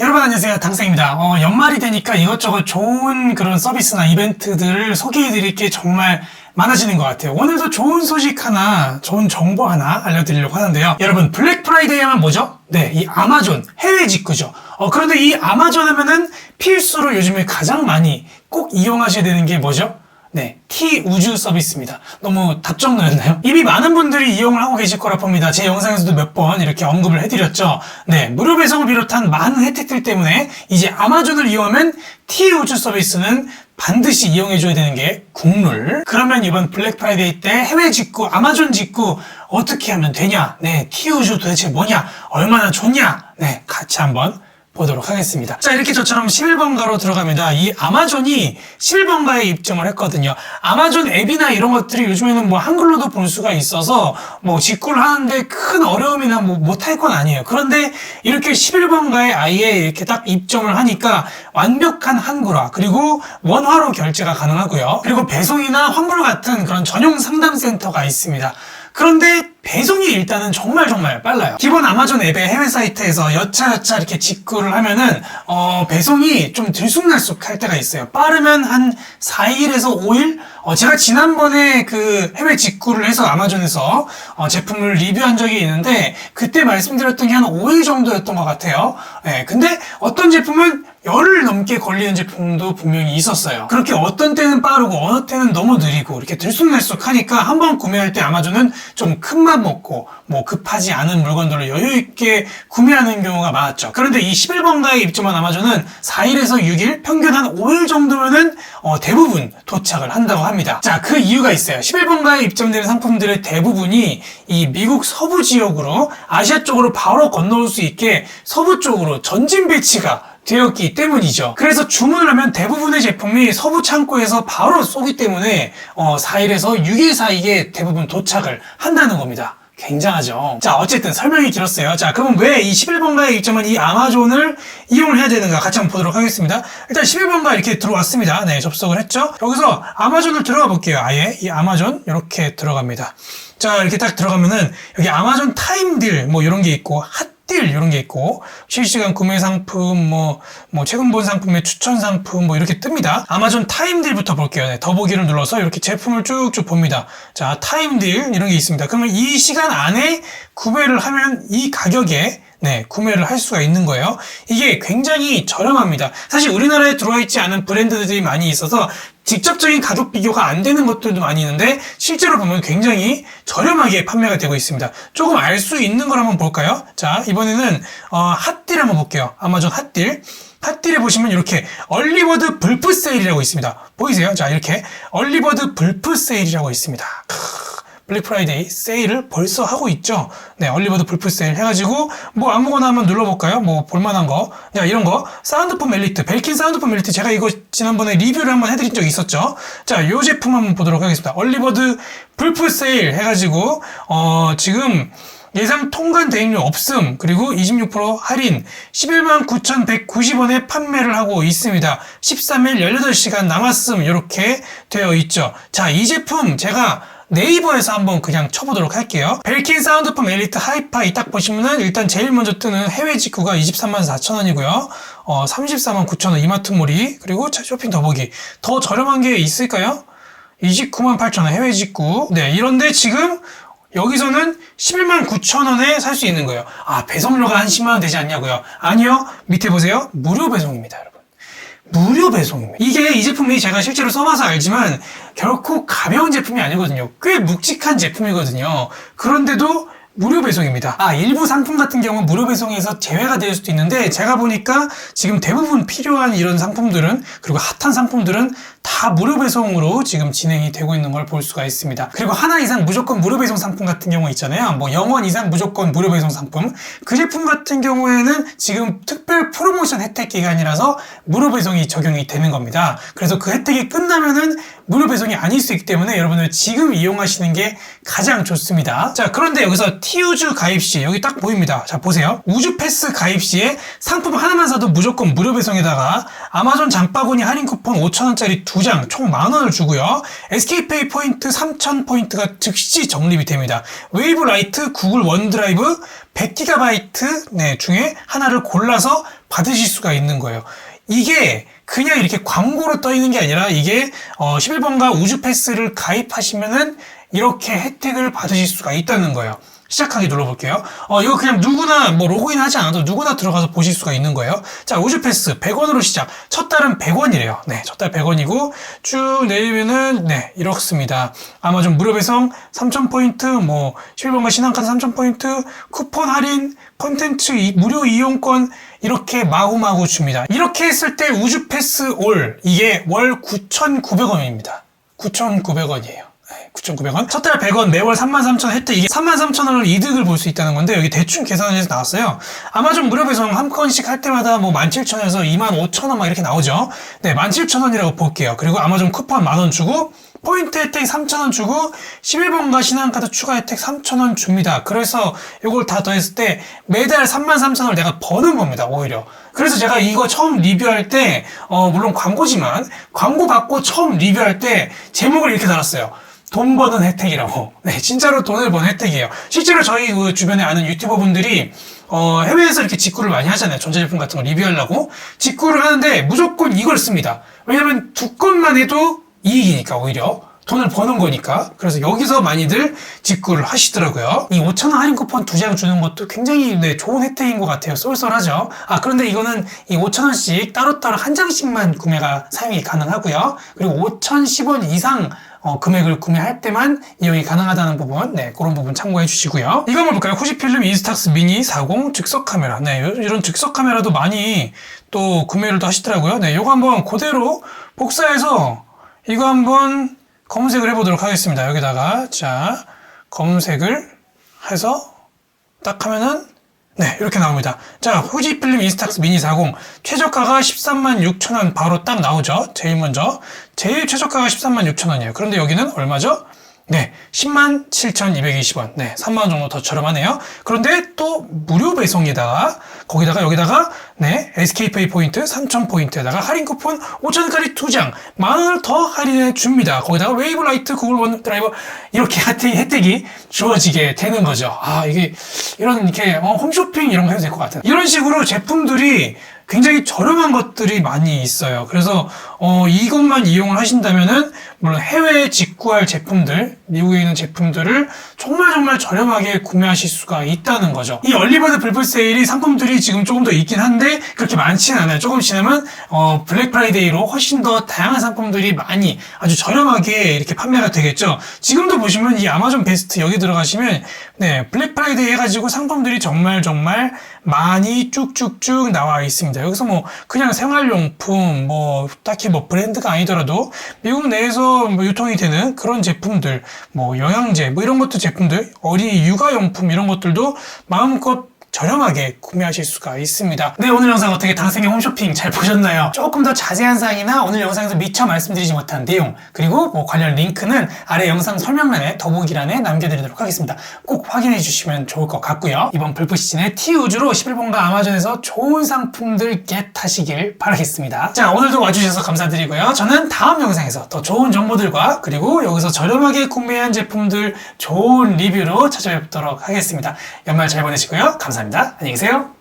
여러분 안녕하세요. 당생입니다. 어, 연말이 되니까 이것저것 좋은 그런 서비스나 이벤트들을 소개해 드릴 게 정말 많아지는 것 같아요. 오늘도 좋은 소식 하나 좋은 정보 하나 알려드리려고 하는데요. 여러분 블랙 프라이데이 하면 뭐죠? 네이 아마존 해외 직구죠. 어, 그런데 이 아마존 하면은 필수로 요즘에 가장 많이 꼭 이용하셔야 되는 게 뭐죠? 네, T 우주 서비스입니다. 너무 답정너였나요? 이미 많은 분들이 이용을 하고 계실 거라 봅니다. 제 영상에서도 몇 번 이렇게 언급을 해드렸죠. 네, 무료 배송을 비롯한 많은 혜택들 때문에 이제 아마존을 이용하면 T 우주 서비스는 반드시 이용해줘야 되는 게 국룰. 그러면 이번 블랙 프라이데이 때 해외 직구, 아마존 직구 어떻게 하면 되냐? 네, T 우주 도대체 뭐냐? 얼마나 좋냐? 네, 같이 한번 보도록 하겠습니다. 자, 이렇게 저처럼 11번가로 들어갑니다. 이 아마존이 11번가에 입점을 했거든요. 아마존 앱이나 이런 것들이 요즘에는 뭐 한글로도 볼 수가 있어서 뭐 직구를 하는데 큰 어려움이나 뭐 못할 건 아니에요. 그런데 이렇게 11번가에 아예 이렇게 딱 입점을 하니까 완벽한 한글화 그리고 원화로 결제가 가능하고요. 그리고 배송이나 환불 같은 그런 전용 상담센터가 있습니다. 그런데 배송이 일단은 정말 정말 빨라요. 기본 아마존 앱의 해외 사이트에서 여차여차 이렇게 직구를 하면은 어, 배송이 좀 들쑥날쑥 할 때가 있어요. 빠르면 한 4일에서 5일? 어, 제가 지난번에 그 해외 직구를 해서 아마존에서 어, 제품을 리뷰한 적이 있는데 그때 말씀드렸던 게 한 5일 정도였던 것 같아요. 네, 근데 어떤 제품은 열흘 넘게 걸리는 제품도 분명히 있었어요. 그렇게 어떤 때는 빠르고 어느 때는 너무 느리고 이렇게 들쑥날쑥 하니까 한 번 구매할 때 아마존은 좀 큰 맘 먹고 뭐 급하지 않은 물건들을 여유 있게 구매하는 경우가 많았죠. 그런데 이 11번가에 입점한 아마존은 4일에서 6일, 평균 한 5일 정도면은 어, 대부분 도착을 한다고 합니다. 자, 그 이유가 있어요. 11번가에 입점되는 상품들의 대부분이 이 미국 서부 지역으로 아시아 쪽으로 바로 건너올 수 있게 서부 쪽으로 전진 배치가 되었기 때문이죠. 그래서 주문을 하면 대부분의 제품이 서부 창고에서 바로 쏘기 때문에 어, 4일에서 6일 사이에 대부분 도착을 한다는 겁니다. 굉장하죠. 자, 어쨌든 설명이 길었어요. 자, 그러면 왜이 11번가에 입점한 이 아마존을 이용을 해야 되는가 같이 한번 보도록 하겠습니다. 일단 11번가 이렇게 들어왔습니다. 네, 접속을 했죠. 여기서 아마존을 들어가 볼게요. 아예 이 아마존 이렇게 들어갑니다. 자, 이렇게 딱 들어가면은 여기 아마존 타임딜 뭐 이런 게 있고 핫 딜 이런 게 있고 실시간 구매 상품 뭐, 뭐 최근 본 상품의 추천 상품 뭐 이렇게 뜹니다. 아마존 타임딜부터 볼게요. 네, 더보기를 눌러서 이렇게 제품을 쭉쭉 봅니다. 자 타임딜 이런 게 있습니다. 그러면 이 시간 안에 구매를 하면 이 가격에 네, 구매를 할 수가 있는 거예요. 이게 굉장히 저렴합니다. 사실 우리나라에 들어와 있지 않은 브랜드들이 많이 있어서 직접적인 가격 비교가 안 되는 것들도 많이 있는데 실제로 보면 굉장히 저렴하게 판매가 되고 있습니다. 조금 알 수 있는 걸 한번 볼까요? 자, 이번에는 어, 핫딜 한번 볼게요. 아마존 핫딜. 핫딜에 보시면 이렇게 얼리버드 불프 세일이라고 있습니다. 보이세요? 자, 이렇게 얼리버드 불프 세일이라고 있습니다. 크으. 블랙 프라이데이 세일을 벌써 하고 있죠. 네, 얼리버드 불프 세일 해가지고 뭐 아무거나 한번 눌러볼까요? 뭐 볼만한 거, 야 이런 거 사운드폰 엘리트, 벨킨 사운드폰 엘리트 제가 이거 지난번에 리뷰를 한번 해드린 적이 있었죠. 자, 이 제품 한번 보도록 하겠습니다. 얼리버드 불프 세일 해가지고 어 지금 예상 통관 대행료 없음 그리고 26% 할인 11만 9,190원에 판매를 하고 있습니다. 13일 18시간 남았음 이렇게 되어 있죠. 자, 이 제품 제가 네이버에서 한번 그냥 쳐보도록 할게요. 벨킨 사운드폼 엘리트 하이파이 딱 보시면은 일단 제일 먼저 뜨는 해외 직구가 23만 4천 원이고요. 어, 34만 9천 원 이마트몰이 그리고 쇼핑 더보기 더 저렴한 게 있을까요? 29만 8천 원 해외 직구. 네, 이런데 지금 여기서는 11만 9천 원에 살 수 있는 거예요. 아, 배송료가 한 10만 원 되지 않냐고요? 아니요. 밑에 보세요. 무료 배송입니다, 여러분. 무료 배송입니다. 이게 이 제품이 제가 실제로 써봐서 알지만 결코 가벼운 제품이 아니거든요. 꽤 묵직한 제품이거든요. 그런데도 무료 배송입니다. 아, 일부 상품 같은 경우는 무료 배송에서 제외가 될 수도 있는데 제가 보니까 지금 대부분 필요한 이런 상품들은 그리고 핫한 상품들은 다 무료 배송으로 지금 진행이 되고 있는 걸 볼 수가 있습니다. 그리고 하나 이상 무조건 무료 배송 상품 같은 경우 있잖아요. 뭐 0원 이상 무조건 무료 배송 상품. 그 제품 같은 경우에는 지금 특별 프로모션 혜택 기간이라서 무료 배송이 적용이 되는 겁니다. 그래서 그 혜택이 끝나면은 무료 배송이 아닐 수 있기 때문에 여러분들 지금 이용하시는 게 가장 좋습니다. 자, 그런데 여기서 티우즈 가입 시 여기 딱 보입니다. 자, 보세요. 우주 패스 가입 시에 상품 하나만 사도 무조건 무료 배송에다가 아마존 장바구니 할인 쿠폰 5,000원짜리 두 장 총 만원을 주고요. SK페이 포인트 3,000포인트가 즉시 적립이 됩니다. 웨이브 라이트, 구글 원드라이브 100GB 네, 중에 하나를 골라서 받으실 수가 있는 거예요. 이게 그냥 이렇게 광고로 떠 있는 게 아니라 이게 어 11번가 우주 패스를 가입하시면은 이렇게 혜택을 받으실 수가 있다는 거예요. 시작하기 눌러볼게요. 어, 이거 그냥 누구나 뭐 로그인 하지 않아도 누구나 들어가서 보실 수가 있는 거예요. 자, 우주 패스 100원으로 시작. 첫 달은 100원이래요. 네, 첫 달 100원이고 쭉 내리면은 네, 이렇습니다. 아마존 무료 배송 3000포인트, 뭐 11번가 신한카드 3000포인트, 쿠폰 할인, 콘텐츠 이- 무료 이용권 이렇게 마구마구 줍니다. 이렇게 했을 때 우주 패스 올 이게 월 9,900원입니다. 9,900원이에요. 9,900원. 첫 달 100원, 매월 33,000원 혜택. 이게 33,000원을 이득을 볼 수 있다는 건데, 여기 대충 계산을 해서 나왔어요. 아마존 무료 배송 한 건씩 할 때마다 뭐 17,000원에서 25,000원 막 이렇게 나오죠. 네, 17,000원이라고 볼게요. 그리고 아마존 쿠폰 만 원 주고, 포인트 혜택 3,000원 주고 11번가 신한카드 추가 혜택 3,000원 줍니다. 그래서 이걸 다 더했을 때 매달 33,000원을 내가 버는 겁니다. 오히려. 그래서 제가 이거 처음 리뷰할 때 어, 물론 광고지만 광고 받고 처음 리뷰할 때 제목을 이렇게 달았어요. 돈 버는 혜택이라고. 네, 진짜로 돈을 버는 혜택이에요. 실제로 저희 그 주변에 아는 유튜버 분들이 어, 해외에서 이렇게 직구를 많이 하잖아요. 전자제품 같은 거 리뷰하려고. 직구를 하는데 무조건 이걸 씁니다. 왜냐면 두 건만 해도 이익이니까 오히려 돈을 버는 거니까 그래서 여기서 많이들 직구를 하시더라고요 이 5천원 할인 쿠폰 두 장 주는 것도 굉장히 네, 좋은 혜택인 것 같아요 쏠쏠하죠 아 그런데 이거는 이 5천원씩 따로따로 한 장씩만 구매가 사용이 가능하고요 그리고 5,010원 이상 어, 금액을 구매할 때만 이용이 가능하다는 부분, 네, 그런 부분 참고해 주시고요. 이거 한번 볼까요? 후지필름 인스탁스 미니 40 즉석 카메라. 네, 요- 이런 즉석 카메라도 많이 또 구매를 또 하시더라고요. 네, 요거 한번 그대로 복사해서 이거 한번 검색을 해보도록 하겠습니다. 여기다가, 자, 검색을 해서 딱 하면은 네, 이렇게 나옵니다. 자, 후지필름 인스탁스 미니 40. 최저가가 13만 6천 원 바로 딱 나오죠. 제일 먼저. 제일 최저가가 13만 6천 원이에요. 그런데 여기는 얼마죠? 네, 10만 7,220원. 네, 3만 원 정도 더 저렴하네요. 그런데 또 무료 배송에다가 거기다가 여기다가 네, SK페이 포인트 3,000 포인트에다가 할인 쿠폰 5,000원까지 두 장, 만 원을 더 할인해 줍니다. 거기다가 웨이브 라이트, 구글 원 드라이버 이렇게 혜택이, 혜택이 주어지게 되는 거죠. 아, 이게 이런 이렇게 어, 홈쇼핑 이런 거 해도 될 것 같아요. 이런 식으로 제품들이 굉장히 저렴한 것들이 많이 있어요. 그래서 어, 이것만 이용을 하신다면은 물론 해외에 직구할 제품들, 미국에 있는 제품들을 정말 정말 저렴하게 구매하실 수가 있다는 거죠. 이 얼리버드 불풀 세일이 상품들이 지금 조금 더 있긴 한데 그렇게 많지는 않아요. 조금 지나면 어, 블랙 프라이데이로 훨씬 더 다양한 상품들이 많이 아주 저렴하게 이렇게 판매가 되겠죠. 지금도 보시면 이 아마존 베스트 여기 들어가시면 네 블랙 프라이데이 해가지고 상품들이 정말 정말 많이 쭉쭉쭉 나와 있습니다. 여기서 뭐 그냥 생활용품 뭐 딱히 뭐 브랜드가 아니더라도 미국 내에서 뭐 유통이 되는 그런 제품들 뭐 영양제 뭐 이런 것도 제품들 어린이 육아용품 이런 것들도 마음껏 저렴하게 구매하실 수가 있습니다. 네, 오늘 영상 어떻게 당생의 홈쇼핑 잘 보셨나요? 조금 더 자세한 사항이나 오늘 영상에서 미처 말씀드리지 못한 내용, 그리고 뭐 관련 링크는 아래 영상 설명란에 더보기란에 남겨드리도록 하겠습니다. 꼭 확인해 주시면 좋을 것 같고요. 이번 불프 시즌에 T우주로 11번가 아마존에서 좋은 상품들 겟하시길 바라겠습니다. 자, 오늘도 와주셔서 감사드리고요. 저는 다음 영상에서 더 좋은 정보들과 그리고 여기서 저렴하게 구매한 제품들 좋은 리뷰로 찾아뵙도록 하겠습니다. 연말 잘 보내시고요. 감사합니다. 안녕히 계세요.